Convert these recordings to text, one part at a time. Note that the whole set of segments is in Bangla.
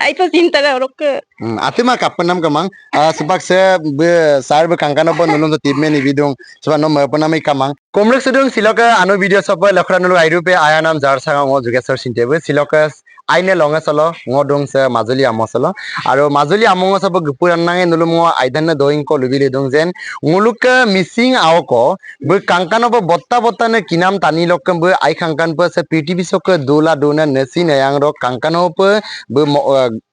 Ay to cinta ka orok ke. Hmm, ate ma kapan nam kamang ah, sebab saya be sar be kangkana pun nulung tu timme ni bidung sebab nom apa nama kamang komrek sedung siloka আইনে লঙে চল ঙ দং সে মাজুলি আম চল। আৰু মাজুলি আম সব গুপুৰ নাঙে নুলু মো আইধান্য দইং ক লুবিলি দং যেন। মুলুক মিসিং আওক বই কাঙ্কান ব বত্তা বত্তা নে কিনাম টানি লক বৈ আই কাঙ্কান প সে পৃথিবী সক দোলা দোনা নেসি নেয়াং র কাঙ্কান প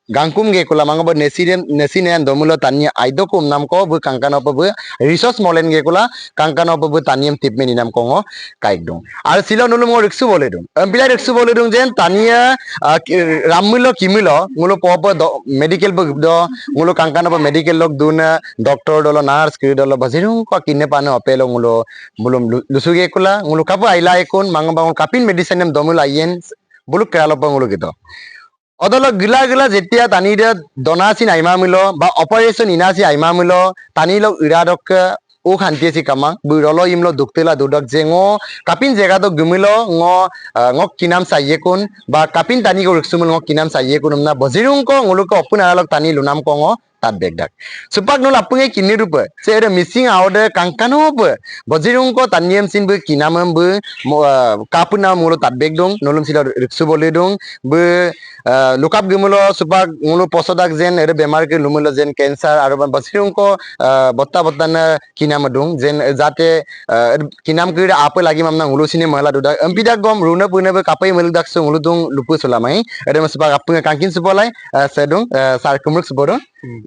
gangkum ge kula manga bo nesiden nesinen domulo tani aido kum nam ko bu kangkano po bu resource molen ge kula kangkano po bu taniam tipmeni nam ko kaik dong R silo nulu mo riksu bole dong bila riksu bole dong jen tania ramulo kimilo ngulo popo medical bo do ngulo kangkano po medical lok duna doctor dolo nurse kiri dolo bazirung ko kinne pano apelo ngulo mulum lusuge kula ngulo kapo aila ekon manga kapin medicine nam domulo ayen buluk keralo po ngulo gitu অদলক গিলা গিলা যেতিয়া টানি দিয়ে দনাচি নাইমামিল বা অপারেশন ইনাচি আইমামিল টানিলক ইরাদক ও খান্তি আছি কামাং বুইরল ইমলো দুকতেলা দুদক যে ঙ কাপিন জেগাদক গুমিল ঙ ngok kinam saye kun ba kapin tani ko riksumul ngok kinam saye kun na bozirung ko nguluk ko opun alok tani lunam ko ngo tat begdak supak nul apunge kini rupa se ada missing out kangkano bu bozirung ko taniem sin bu kinamam bu kapuna mulo tat begdong nulum sila riksu bole dong bu lukap gimulo supak ngulu posodak zen ada bemar ke lumulo zen cancer aro bozirung ko botta botta na kinam dong zen jate kinam kira apa lagi mamna ngulu sini mala duda empidak gom runa pune be kapai meluk dak so ngulu dung lupu sulamai ada masuk apunge kangkin supolai sedung sar kumruk subodong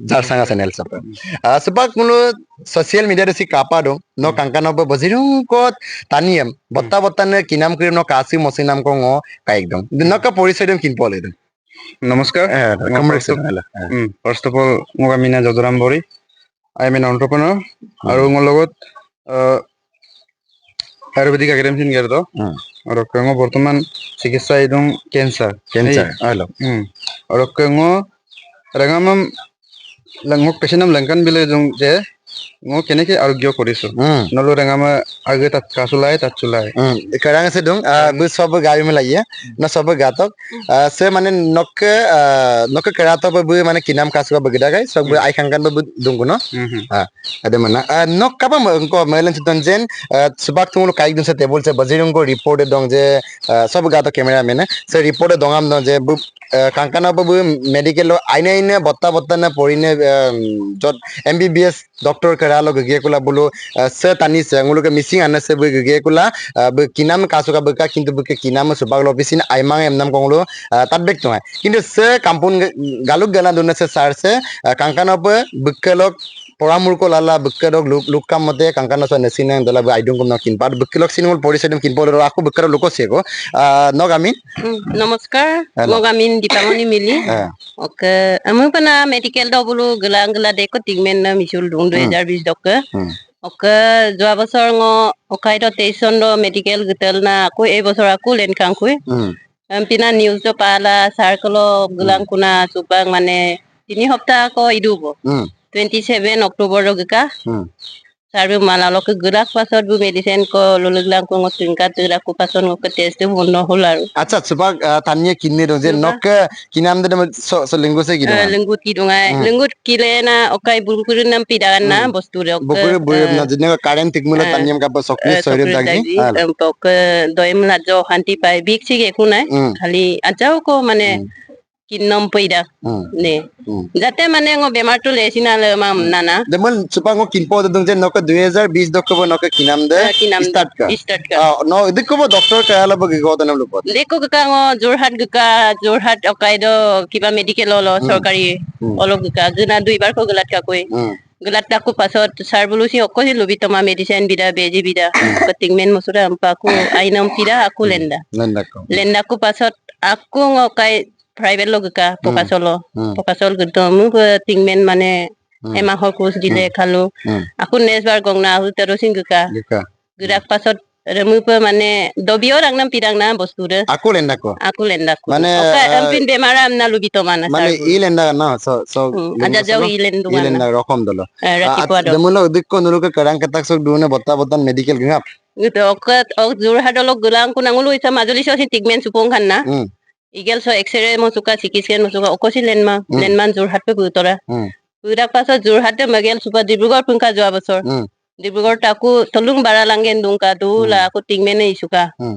jar sanga channel sapa sepak mulu sosial media de si kapa dong no kangkano bo bozirung kot taniem botta botta ne kinam krim no kasi mosinam ko ngo নমস্কাৰ ফাৰ্ষ্ট অফ অল মোক আমি না Jaduram Bori. I am an entrepreneur আৰু মোৰ লগত আয়ুৰ্বেদিক একাডেমি চিনগাৰ তো উম। আৰু কেঙো বৰ্তমান চিকিৎসা একদম কেঞ্চাৰ। আৰু কেঙো ৰেঙামাম মোক পেচেণ্ট নাম লেংকান বিলে যে মই কেনেকে আৰোগ্য কৰিছো hmm নলো ৰেঙামা আগে তাত কা চুলাই তাত চুলাই hmm karang se dong bu sob gawi melai no sob gatok se mane nok nok kerato bu mane kinam kasu ba begeda gai sob ai kangkan bu dungku no হুম হুম ada mana Ah, nok kapa engko melen chiton jen ah, sebab tu lu kaik dun se table se bajirung ko report dong je ah, sob gato camera mena se report dongam dong je bu ah, kankana bu medical lo aine aine botta botta na porine jot MBBS doctor ah, se tani se ngulu ke missing anna se bu ge kula ah, bu kinam kasu ka buka কিন্তু subag lo pisin aimang em nam konglo tat bek tongai কিন্তু gala dunne se sar se kankana bu bukelok পৰামূৰ্খ লালা বুক্কেৰক লোক লোক কাম মতে কাংকানা চোৱা নেচিনে দলা আইডং কম কিন পাত বুক্কেলক চিনি পৰিচয় দিম কিন পৰ আকৌ বুক্কেৰ লোক আছে আকৌ নগ আমি নমস্কাৰ. মোক আমি দীপামণি মিলি। medical do bulu gelang gela de ko tingmen na misul dung Hmm. 2020 dok Hmm. oke যোৱা বছৰ ঙ অকাই দ তেইছন দ মেডিকেল গেটেল না আকৌ এই বছৰ আকৌ লেন কুই পিনা নিউজ পালা সাৰ্কল গুলাং কুনা চুপাং মানে তিনি সপ্তাহ আকৌ ইদুব টুৱেণ্টি ছেভেন অক্টোবৰ গেকা Hmm. সাৰ্বি মালালক গেলাক পাছত বু মেডিচিন ক ললো গেলাং কো টিংকা টিংকা পাছত ঙ টেষ্ট বন্ধ হ'ল আৰু আচ্ছা সুপাক তানিয়ে কিনে দং যে নক কিনাম দে লিংগু সে কিনা lenggut kidungai Hmm. lenggut kilena okai bungkurin nam pidangan na Hmm. bostu de বকুৰে বুৰে না যেনে কাৰেণ্ট টিকমুলা eh, তানিয়াম কাপ চকলি সৈরে দাগি doim lajo hanti pai bik sig ekun nai হুম khali ajau ko mane Hmm. Kinom pida হুম ne jate mane ngo bemar tu lesina le mam nana দেমল সুপাক ও কিনপো দং যে নক 2020 দক কব নক কিনাম দে Eh, kinam স্টার্ট কা start ka ন ইদিক কব ডক্টর কায়ালা বগি গদন লুপত deko ka ngo jorhat ka jorhat okai do kiba medical lo Hmm. sorkari Hmm. olok ka guna duibar ko gelat ka koi হুম gelat aku pasot sar bulu si okko si lubi toma medicine bida beji bida keting men musura ampa aku ainam pida aku lenda নন্দা কম lenda aku pasot aku ngokai private lo ka pokasolo হুম pokasol gitu mu ke ting men mane Hmm. emang hokus dile kalu হুম aku nes bar gong na aku terusin ka গিকা gerak pasot remu pe mane dobio rang nam pidang na bostu de আকো লেন্দা কো aku lenda aku Mane, okai eh, ampin bemara amna lubi toma na মানে না aja লেন্দা রকম দলো গিঙাপ gitu oke ok jurhadolog gelang kunang ulu isa majuli so si tigmen supong kan na হুম Igel so X-ray mo suka CT scan mo suka okosi lenma Mm. lenman Jorhat pay গুৰুতৰা Mm. গুৰুতাৰ পাছত যোৰহাটে মগেল সুপা ডিব্ৰুগড় পুংকা যোৱা বছৰ Mm. ডিব্ৰুগড় তাকো তলুং বাৰা লাংগেন দুংকা দুলা আকৌ টিংমেনে ইসুকা Mm.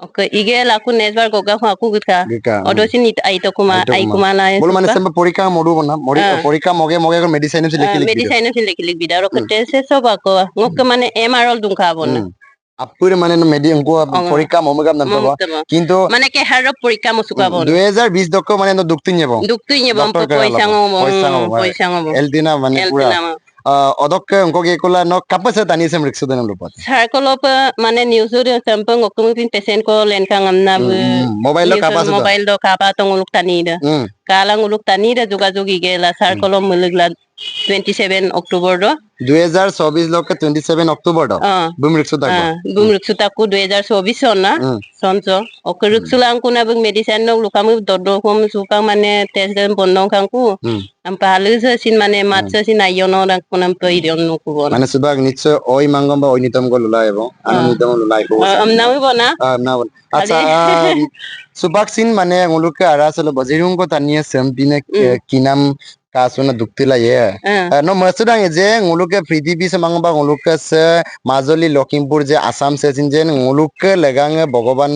oke igel aku nesbar goga ko aku gutka গিকা odosin it aito kuma Aito ai kuma. kuma la বলো মানে সেম পরীক্ষা মরু বনা মরি Ah. পরীক্ষা মগে মগে মেডিসিন লিখি লিখি medicine sin lekili bidaro ke tese sob ako ngok মানে এমআরল দুংকা বনা আপুরে মানে মেডি উনকো পরীক্ষা মমগাম নাম পাবো কিন্তু মানে ke harap পরীক্ষা মুসুকা বনা দুই হাজার বিশ দক্ষ মানে ন দুক্তি নেব দুকtu nyebam Doctor kaya পয়সা labo. ngom Poisa ngom, ay. পয়সা ngom এলদিনা মানে পুরা অদক্কে উনকো গে কোলা ন কাপাসে তানি সেম রিক্সু দেন লুপাত sarkolop মানে ngokum pin patient ko len kang amna bu mobile লো কাপাস mobile do kapa tong uluk tani da uluk tani da juga jogi gela sarkolop muligla 27 oktober do দুই হাজার চৌবিশ লক্ষ টুয়েন্টি সেভেন অক্টোবর দ ah বুম রিক্সু থাকব bum ruksuta ku 2024 son na Hmm. sonso ok ruksulang ku na bug medicine no lukamu dodo kom sukang mane test den bondong kang ku hmm am pahalu sa sin mane mat sa sin ayono rang kunam peidion no ku bon মানে সুবাক নিশ্চয় ওই মাঙ্গম বা ওই নিতম গো লুলাই এবং আনা Ah. নিতম লুলাই co am nawi bona না আচ্ছা সুবাক সিন মানে tania sempine Mm. kinam kasuna duktila ye ah no masudang je nguluke পৃথিৱী samang ba nguluke se Majuli Lakhimpur যে আসাম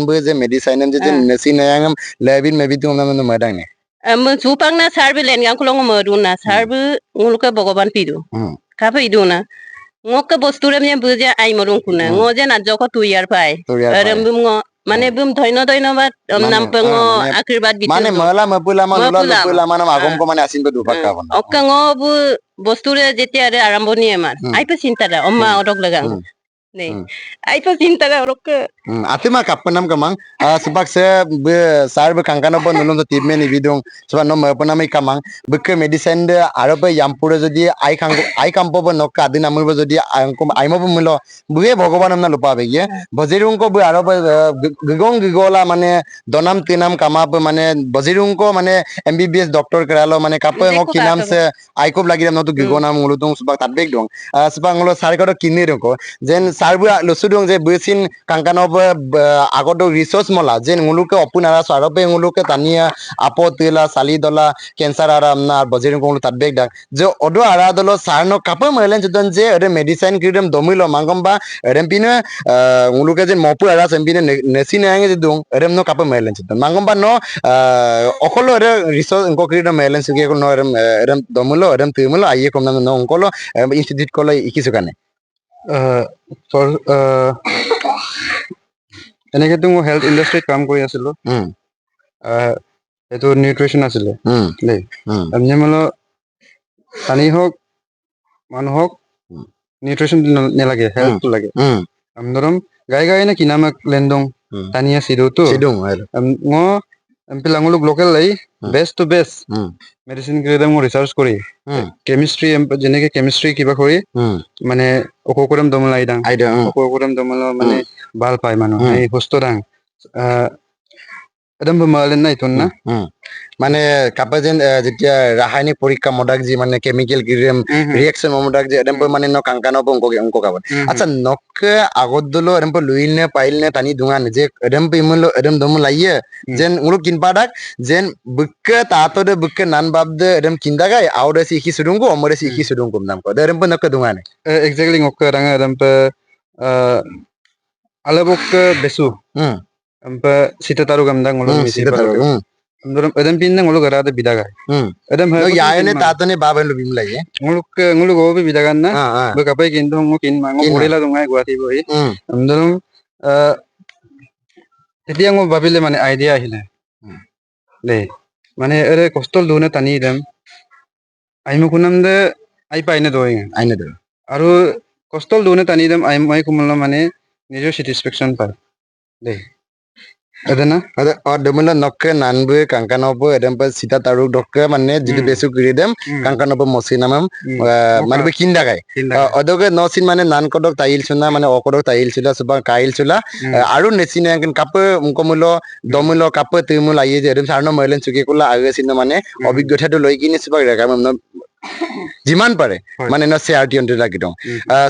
bu যে medicine je je Ah. nesi nayang lebin mebi tu namno madang ne am supang na sarbi len gang kulong modu na sarbi nguluke bogoban pidu Hmm. kapa idu na ngoke bosture mye buja ai morung kuna Hmm. ngoje na joko tu yar pai to ya Bum মানে বুম ধন্য ধন্য বা মানে, নাম পেঙ ah, মানে- আশীর্বাদ বিতু মানে mala mapula manula Mapula. lupula mana agom Ah. ko mane asin be dupaka bana অক্কা ঙ বু বস্তুরে যেতিয়া আৰম্ভণি আমাৰ Hmm. আইপা চিন্তা দা অম্মা Hmm. অৰক লগাং Hmm. নে Hmm. The অৰক Hmm, ati ma kapanam kamang ah, subak se be sar be kangkana bon nulung to tibme ni bidung suba no ma panam i kamang bukke medicine de aro be yampure jodi ai kang ai kampo bo nokka adin amur bo jodi angko ai mo bo mulo buge bhagwan amna lupa be ye bajirung ko bu aro be gigong gigola মানে donam tinam kama be মানে bajirung ko মানে mbbs doctor keralo মানে kapo ngok kinam se ai kob lagi no to gigonam ngulutung subak tabek dong Ah, subak ngulo sar ko kinni roko যেন সারবু লসুদং যে বইছিন কাঙ্কানব আগত রিসোর্স মলা যেন nguluke অপুনারা সারবে nguluke তানিয়া আপো তেলা সালি দলা ক্যান্সার আর আমনা বজিরিং কোংলু তাতবেক ডাক যে অদো আরা দলো সারন কাপে মইলেন জদন যে এরে মেডিসিন ক্রিডম দমিল মাঙ্গম বা এরম পিনে nguluke যেন মপু আরা সেমপিনে নেসি নাঙ্গে যে দুং এরম নো কাপে মইলেন জদন মাঙ্গম বা ন অকলো এরে রিসোর্স ইনকো ক্রিডম মইলেন সুগে কোন এরম এরম দমিলো এরম তিমিলো, আইয়ে কম না অঙ্কলো ইনস্টিটিউট কলো কানে ফৰ এনেকেতো মই হেল্থ ইণ্ডাষ্ট্ৰীত কাম কৰি আছিলো। এইটো নিউট্ৰিচন আছিলে। দেই। আমি মানে পানী হওক মানুহক. নিউট্ৰিচন নালাগে হেল্থটো লাগে। হুম আমি ধৰম গাই গাই Hmm. tania sido tu Sidung, ayo. এমপিলাঙ্গুলুক লোকেল লাই বেষ্ট টু বেষ্ট মেডিসিন কেইটা মই ৰিচাৰ্চ কৰি কেমিষ্ট্ৰি যেনেকে কেমিষ্ট্ৰি কিবা কৰি মানে অকুকুৰম দমলা আইডাং অকুকুৰম দমলা মানে ভাল পায় মানুহ এই হস্তদাং আহ, একদম বেমাৰলেন নাই তোন না. মানে কাপে যেন যেতিয়া ৰাসায়নিক পৰীক্ষা মডাক যি মানে কেমিকেল ৰিয়েকশ্যন মডাক যে এডম মানে ন কাংকানো অঙ্ক অঙ্ক কাবন আচ্ছা নকে আগত দলো এডম লুইল নে পাইল নে টানি দুঙা যে এডম ইমলো এডম দম লাইয়ে. যেন উলু কিনপা ডাক যেন বুকে তাতো বুকে নান বাপ de এডম কিন্দা গাই আউরে সি ইকি সুডুঙ্গু অমরে সি ইকি সুডুঙ্গু নাম কো এডম নকে দুঙা নে ngok ranga adam pe alabok besu hmm baben lu bimlaye ngoluk ngoluk go bidagan na ha ha be kapai kinto ngo kin ma ngo Kin ma. borela dungai guati boi হুম আমদৰম তেতিয়া মই ভাবিলে মানে আইডিয়া আহিলে। দেই মানে এৰে কষ্টল দৌনে টানি দেম আই মোক শুনাম দে আই পাইনে দৈ আইনে do আৰু কষ্টল দৌনে টানি দেম আই মই কোমল মানে নিজৰ চেটিছফেকশ্যন পায় দেই মানে মানে মানে মানে অভিজ্ঞতাটো লৈ কিনে সুবাক ৰেগাম যিমান পাৰে মানে ন শ্বেয়াৰ টিয়নটো লাগি দিওঁ।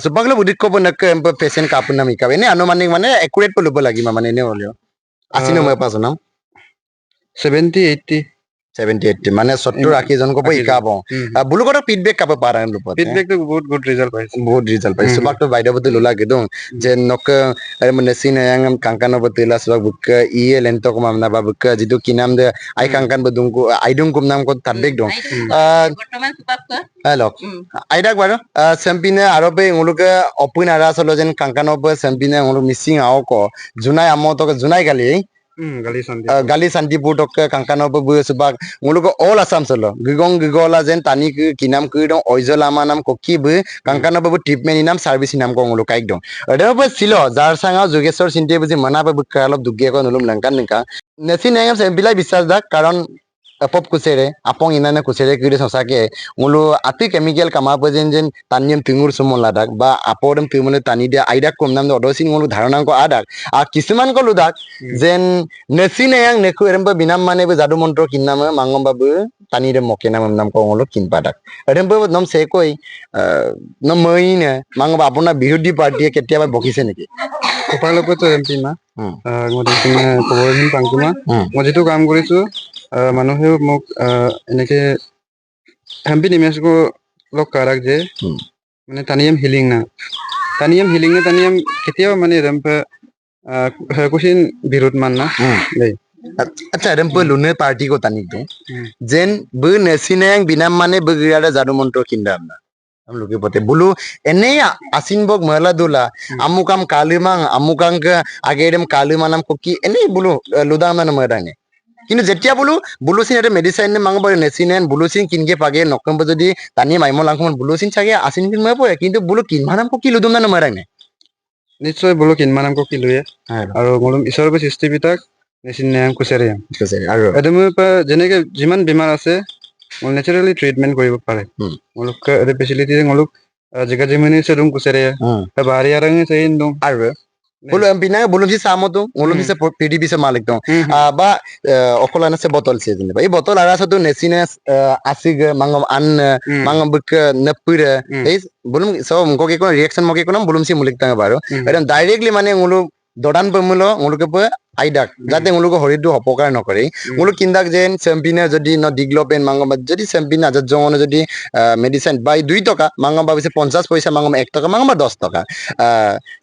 সুবাকলে বুদ্ধিত ক'ব নকে পেচেণ্ট কাপোৰ নাম শিকাব এনে আনুমানিক মানে একুৰেট ল'ব লাগিব মানে এনে হ'লেও। আছিনো মই পাছ নাম seventy eighty सेवेंटी एट्टी माने सत्तर आखी जन को पई काबो बुलु को फीडबैक काबो पा रहे लोग फीडबैक तो बहुत गुड रिजल्ट पाइस बहुत रिजल्ट पाइस सुबह तो बाइडा बतु लोला के दो जे नक अरे मने सीन यांग कांकान बतुला सुबह बुक ई लेन तो को मामना बाबुक जिदु की नाम दे आई कांकान बदुम को आई दुम को नाम को तारबेक दो বর্তমান সুপাপ কর হ্যালো আইডাক বারো সেম্পিনে আরবে উলুকে অপুন আরা সলো যেন কাঙ্কানব সেম্পিনে উলু মিসিং আও ক জুনাই আমতক জুনাই গালি hmm uh, gali santipu tok kangkano bu sebab nguluko all asam solo gigong gigola jen tani ki kinam ki dong oizol ama nam koki bu kangkano bu treatment inam service inam ko ngulu kaik dong ada bu silo jar sanga Jogeshwar চিন্তে বুজি মনা পাব অলপ দুগিয়া কো নুলুম লংকান নিকা নেচি নেগাম সেম্পিলাই বিশ্বাস দাক কাৰণ আপপ কুচেৰে আপং ইনানে কুচেৰে কিৰি সঁচাকে ngulu ati chemical kama pajen jen tanyem tingur sumon ladak ba apodem timule tani dia aidak kom nam odosin ngulu ধাৰণা ko adak a কিছুমান ko ludak Hmm. যেন নেচিনে yang neku eremba binam mane be jadu montro kinnama mangom babu tani de mokena mam nam ko ngolo kin padak eremba nom se koi nom moine mangom apuna bihudi party কেতিয়াবা বকিছে নেকি কপাৰ লগতো এমপি মা। আহ, মই পাংকুমা উম। মই যিটো কাম কৰিছো আহ, মানুহেও মোক এনেকে হেম্পি নিমেজকো লগ কাৰাক যে। মানে তানিয়াম হিলিং না তানিয়াম হিলিং না তানিয়াম কেতিয়াও মানে ৰেম্পে কুচিন বিৰোধ মান না দেই আচ্ছা ko tani do Hmm. যেন bu nesine yang binam mane bu giriada jadu montro kindam na am loke pote bulu ene asin bok mela dula Hmm. amukam kalimang amukang ke agedem kalimanam koki ene bulu ludam na merane কিন্তু যেতিয়া বোলো বুলুচিন এটা মেডিচাইন মাংব পারে নেচিনেন বুলুচিন কিনকে পাগে নকম যদি টানি মাইম লাংখন বুলুচিন চাগে আসিন কিন মই পৰে কিন্তু বুলু কিনমানাম কি লুদুম না নমৰাং নে নিশ্চয় বলো কিনমান আমকো কিলোয়ে হয়। আৰু মলম ঈশ্বৰৰ সৃষ্টি পিতাক নিচিন নেম কুচেৰে আৰু এডমৰ পৰা যেনেকে যিমান বেমাৰ আছে নেচাৰেলি ট্ৰিটমেণ্ট কৰিব পাৰে। মোলোক এটা ফেচিলিটি মোলোক jika jemini sedung kusere ya উম। bahari arang saya indong আৰু বুলু পিনা বুলুমচি চামতো বুলুমচি পিডিবি সে মালিক তো Ah, eh, se botol se jinde ba i botol ara sa tu nesine asig mangam an mangam buk nepure Hmm. ei bulum so mko ke ko reaction mo ke ko nam bulum si mulik tanga baro একদম ডাইরেক্টলি মানে ngulu দদান পমুল nguluকে পে আইডাক যাতে nguluকে হরিদু অপকার নকরে ngulu কিন্দাক যেন চেম্পিনে যদি ন ডিগ্লোপেন মাঙ্গম বা যদি চেম্পিন আজাদ জঙনে যদি মেডিসিন বাই দুই টকা মাঙ্গম ভাবিছে পঞ্চাশ পয়সা মাঙ্গম এক টকা মাঙ্গম বা দশ টকা।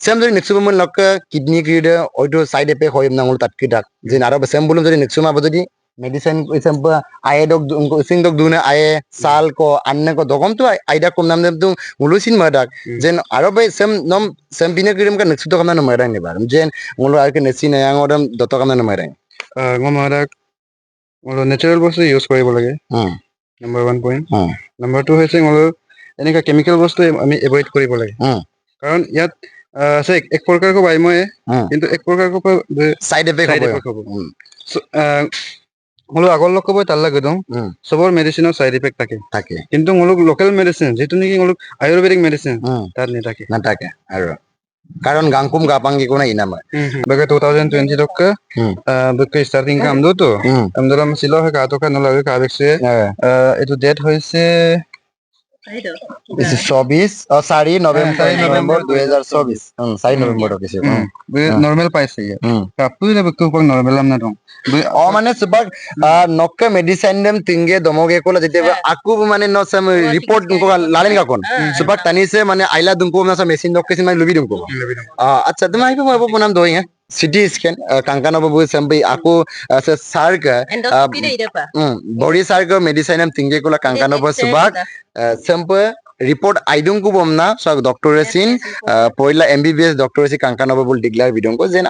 সেম যদি নেক্সট পমুল লক কিডনি কিডে ওইটো সাইড এফেক্ট হয় না ngulu তাত কিদাক যে আরও সেম বলুন যদি নেক্সট মাব যদি মেডিসিন সেম্প আয়ে ডক সিং ডক দুনে আয়ে সাল ko anne ko dogom tu aida kum nam dem tu ngulusin madak jen aro bai sem nom sem pine kirim ka neksu to kam na merang ne bar jen ngulu ar ke nesi na yang odam doto kam na merang ngমাৰাক নেচাৰেল বস্তু ইউজ কৰিব লাগে হুম নাম্বাৰ ওৱান পইণ্ট হুম নাম্বাৰ টু হৈছে মোৰ এনেকুৱা কেমিকেল বস্তু আমি এভইড কৰিব লাগে হুম। কাৰণ ইয়াত আছে এক- প্ৰকাৰকো পাই মই হুম। কিন্তু এক প্ৰকাৰকো side effect Side মোলো আগৰ লগ ক'ব তাৰ লাগে দিওঁ। চবৰ মেডিচিনৰ চাইড ইফেক্ট থাকে। থাকে। কিন্তু মোক লোকেল মেডিচিন যিটো নেকি মোক আয়ুৰ্বেদিক মেডিচিন তাত নাথাকে। নাথাকে আৰু। কারণ গাংকুম গাপাং কি কোনো ইনাম। বগে 2020 tokko Hmm. buka starting কাম তো হুম আমি ধৰা চিলো হয় কাটো কান লাগে কাবেকছে এইটো ডেট হৈছে চৌবিশ ও চাৰি নৱেম্বৰ দুই হাজার চৌবিশ ঢুকিছে নৰ্মেল পাইছে নৰ্মেল আম নাদং অ মানে সুবাক নক্কে মেডিসাইন দেম তিংগে দমগে কোলা যেতে আকু মানে ন সাম রিপোর্ট উনকো লালেন কা কোন সুবাক মানে আইলা দুমকো না সা মেশিন দক্কে সিন মানে লুবি দুমকো। আচ্ছা তুমি আইবো মইবো পুনাম দই হ্যাঁ। সিটি স্ক্যান কাঙ্কানো বাবু সামবি আকু সার্ক endoscopy deh ide pak body SAARC medicine দেম তিংগে কোলা কাঙ্কানো বাবু সুবাক sempe report aidung ku bomna so doctor sin poila mbbs doctor si kankana babul declare bidong ko jen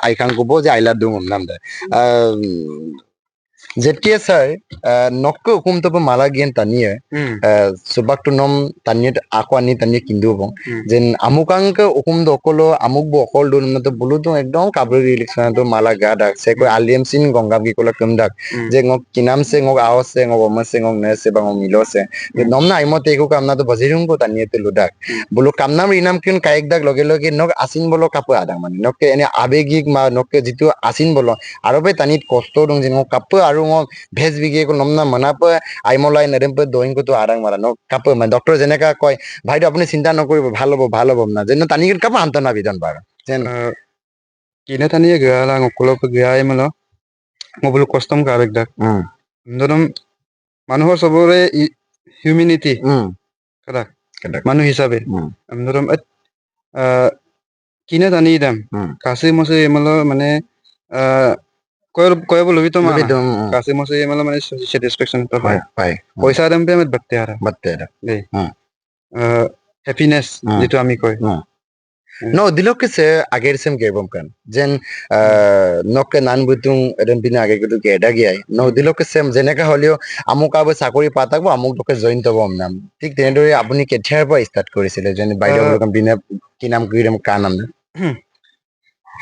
যেতিয়া স্যার নক্ক হুকুম তো মালা গিয়েন তানিয়ে ani tanye kindu bong Hmm. jen amukanke hukum do okolo amuk bo okol dun na to bulu tu ekdom kabri election to mala ga dak se ko aliem sin gongam ki kola kum dak Hmm. je ngok kinam se ngok aos se ngok oma se ngok bang milo se je nom na aimo te ko kamna to bajirung ko tanye te ludak bulu kamnam rinam kin kaik dak loge loge nok asin bolo kapu adang মানে নকে এনে আবেগিক মা নকে যিটো আচিন বলো আৰু বে তানিত কষ্ট দং যে ngok kapu আৰু ngok ভেজ বিগে ko nomna manap আইমলাই নেৰেম পে ko to আৰাং মাৰা ন কাপ মানে ডক্টৰ যেনেকা কয় ভাইটো আপুনি চিন্তা নকৰিব ভালো হ'ব ভালো হ'ব না যেন তানি কাপ আন্তনা বিধান পাৰ যেন kina tani gala ngokolo pe gaya malo মই বোলো কষ্টম কাৰ একদাক উম ধৰম মানুহৰ চবৰে হিউমিনিটি উম কাdak মানুহ হিচাপে ধৰম কিনে টানি দাম কাছে মছে এমালো মানে Lebih dong. mm. কাছে মছে এমালো মানে স্যাটিসফ্যাকশন তো হয় Baik, baik. পইচা দাম পে আমি বাটতে আরা Betul. হ্যাপিনেস। যেটো আমি sem ke bom kan. Jen nok ke nan butung edem pina age kutu ke eda giai. No dilok ke sem jene ka holio amuk abe চাকৰি পাতাকব আমুক লোকে জইন তব নাম ঠিক তেনেদৰে আপুনি কেতিয়াৰ পৰা ষ্টাৰ্ট কৰিছিলে যেনে বাইদেউ বিনে কি নাম কি নাম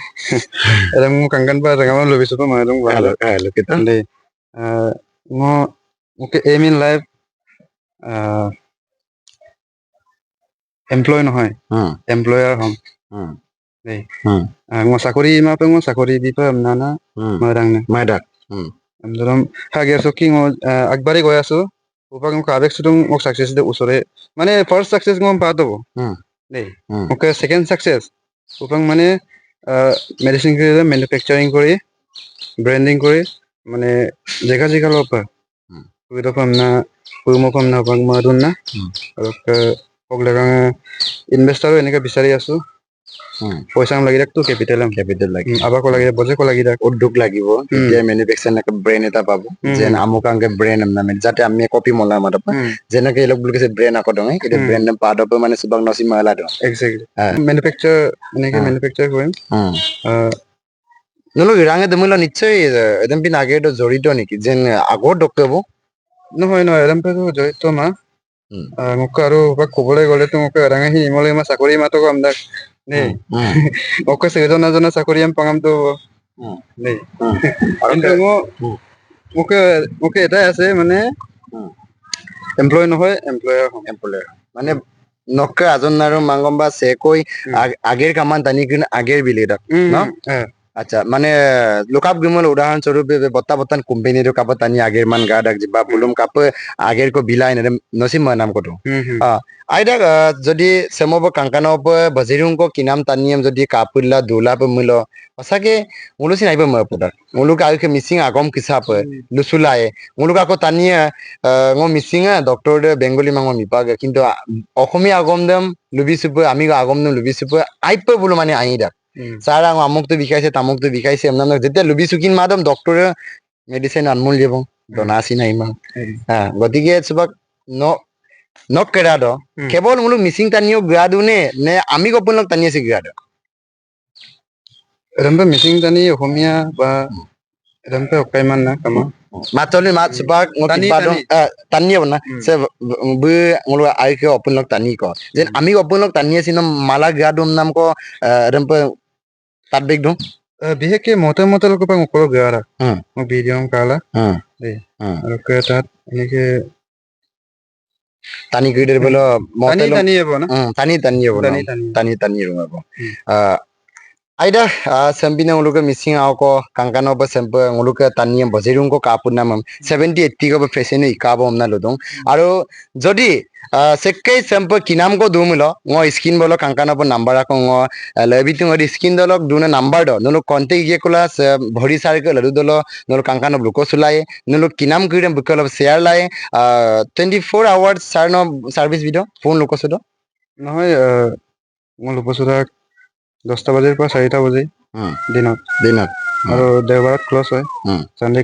কা নাম এটা মোৰ কাংকান পৰা জেগা লবিছো তো মই একদম Halo, halo kita. দেই আহ, মই মোক এম ইন লাইফ এমপ্লয় নহয়. এমপ্লয়াৰ হ'ম. আহ, মই চাকৰি ইমাপে মই চাকৰি দি পাম না না. মই ৰাংনে Madak. ধৰম হাগিয়াৰ চকী মই আহ, আগবাঢ়ি গৈ আছো উপাক মোক আবেগ চুটুং মোক চাকচেছ দে ওচৰে মানে ফাৰ্ষ্ট চাকচেছ মই পাত হ'ব. দেই. মোক ছেকেণ্ড চাকচেছ উপাক মানে মেডিচিন মেনুফেকচাৰিং কৰি ব্ৰেণ্ডিং কৰি মানে জেগা জেগা ল'ব পাৰ Hmm. না পাম না আৰু না. আৰু লগা ইনভেষ্টাৰো এনেকে বিচাৰি আছো. পইচা লাগি থাকতো কেপিটেল Capital lagi. আবাকো লাগি বজেকো লাগি থাক। উদ্যোগ লাগিব। তেতিয়া মেনুফেকচাৰ এনেকে ব্ৰেণ্ড এটা পাব। যেন আমুক আংকে ব্ৰেণ্ড নামে যাতে আমি কপি মলা মাতপ Hmm. যেনেকে এলোক বুলি ব্ৰেণ্ড আকৌ দঙে। কিন্তু উম। ব্ৰেণ্ড পাদপ মানে সুবাং নসি মালা দং এনেকে Ah. মেনুফেকচাৰ কৰিম। আহ, নলক ইৰাঙে দমিল নিশ্চয় এদম পিন আগে জড়িত নেকি? যেন আগৰ ডক্টৰ নহয় নহয় এৰামপেটো জড়িত মা। মোক আৰু কিবা ক'বলৈ গ'লেতো মোক এৰাঙাহি ইমলে ইমা চাকৰি আমদাক দেই নজনা চাকৰি আম পাঙামতো উম। দেই কিন্তু মোক এটাই আছে মানে। এমপ্লয় নহয় এমপ্লয়াৰ হ'ম এম্পলয়াৰ মানে নকে আজন আৰু মাংগম বা চেকৈ আগেৰ আগের কামান তানি কিন আগেৰ বিলি এটা ন? আচ্ছা মানে লোকাপ গিমল উদাহরণস্বরূপ বত্তা বত্তান কোম্পানির কাপত তানি আগের মান গা ডাক বা বুলুম কাপ আগের কো বিলাই নেদম নসিম নাম উম, হুম। যদি সেমব কাংকানব বজিরুং কো কিনাম তানিয়াম যদি কাপুল্লা দুলাপ মিল সঁচাকে মুলুসি নাইব মই পুদার মুলুক আগে মিসিং আগম কিসাপ লুচুলায়ে মুলুক আকৌ তানিয়ে ঙ মিচিঙে ডক্টর বেঙ্গলি মাঙ মিপাগ কিন্তু অসমীয়া আগম দেম লুবিছুপ আমি আগম দেম লুবিছুপ আইপ বলো মানে আই ছাৰ আৰু আমুকটো বিষাইছে তামুকটো বিষাইছে এমনে যেতিয়া লুবি চুকিন মাদম ডক্টৰে মেডিচিন আনমোল দিব। ডনা চিনা ইমান। হা গতিকে চবক ন নক কেৰা দ। কেৱল মোলো মিচিং টানিও গুৰা দিওঁ নে নে আমি কপোনক টানি আছে গুৰা দিওঁ মিচিং টানি অসমীয়া বা একদম অকাইমান না কামা। மத்தவனே மாத்து பா முத்தி பாடும் தண்ணிய பண்ணா சே பு உங்களுக்கு ஆயிக்கு ஒப்பன் லோக் தண்ணி கோ ஜென் அமி ஒப்பன் லோக் தண்ணிய சினம் மாலா கிராடும் நாம் கோ ரெம்ப தாத் பேக் தும் বিশেষকে মতে মতে লোক পাই মোক গেৱা ৰাখ মোক বিৰিয়ম কালা দেই আৰু তাত এনেকে টানি কৰি দিব টানি টানি হ'ব না টানি টানি হ'ব টানি টানি টানি টানি ৰ'ব aida uh, sempina nguluke missing aw ko kangkano ba sempe nguluke tani bajirung ko kapun namam 70 80 ko fashion ika ba omna lodong aro jodi uh, sempe kinam ko dumilo ngo skin bolo kangkano ba number ko ngo lebi tu ngodi skin dolok duna number do nolo contact ye kula bhori sar ko ladu dolo nolo kangkano bluko sulai nolo kinam kirem bukolo share lai uh, 24 hours sar no service video phone luko sudo নহয় আহ, মই লোপচুৰাক দহটা বজাৰ পৰা চাৰিটা বাজি. দিনত। dinner আৰু দেওবাৰত ক্লজ হয়। Sunday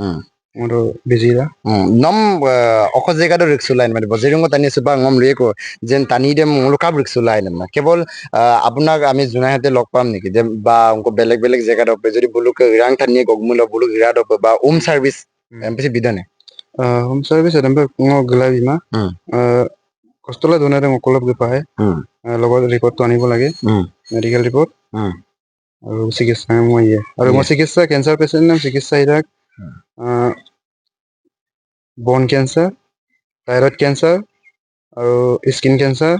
Hmm. মোৰতো বিজিৰা uh, oko jega do riksulain মানে। বজিরঙ্গ টানি আছে বা ngom লুয়ে কো যেন টানি দে মুলুকাব রিক্সুলাইন না কেবল আহ, আপোনাক আমি জোনাইহাতে লগ পাম নেকি? যে বা বেলেগ বেলেগ জেগাত হবে যদি বুলুক ইৰাং টানিয়ে গগমুল বুলুক ইৰাত হবে বা সার্ভিস উম। এমপিসি বিধানে হোম চাৰ্ভিচ এডাম্পে গিলা বিমা। কষ্টলে দুনাতে অকলপ পায়। লগত ৰিপৰ্টটো আনিব লাগে। মেডিকেল উম। আৰু চিকিৎসা মই ইয়ে আৰু মই চিকিৎসা কেঞ্চাৰ পেচেণ্ট নাম চিকিৎসা ইৰাক বন কেঞ্চাৰ থাইৰইড কেঞ্চাৰ আৰু স্কিন কেঞ্চাৰ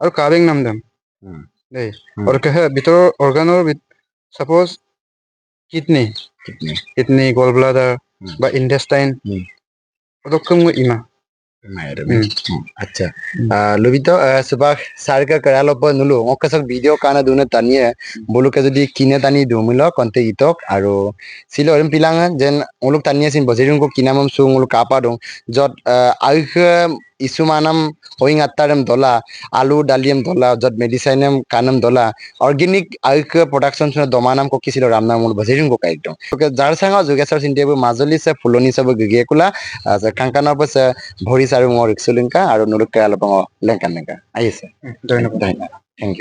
আৰু কাৰ্বিং নাম দাম দেই আৰু ভিতৰৰ অৰ্গানৰ চাপ'জ কিডনী কিডনী গল ব্লাডাৰ বা ইণ্টেষ্টাইন। পটককৈ মই ইমা Mayroon. Acha. Ah, Lubito, ah, subak sar ka karalo po nulu. Ngo kasok video kana dune taniye. Bulu ka jadi kine tani dumilo konte itok aro silo rim pilangan jen nguluk taniye sin bosirung ko daliam dola jot medicinem kanam dola organic aik production suna domanam ko kisilo ramna mul bosirung ko kaik dong. Okay, jar sanga jogesar sintebu Majuli se ফুলনি সব গিয়ে কুলা কাংকানা পাছে ভৰি চাৰু মোৰ ৰিক্সলিংকা আৰু নুৰুকে অলপ লেংকা লেংকা আহিছে ধন্যবাদ ধন্যবাদ থেংক ইউ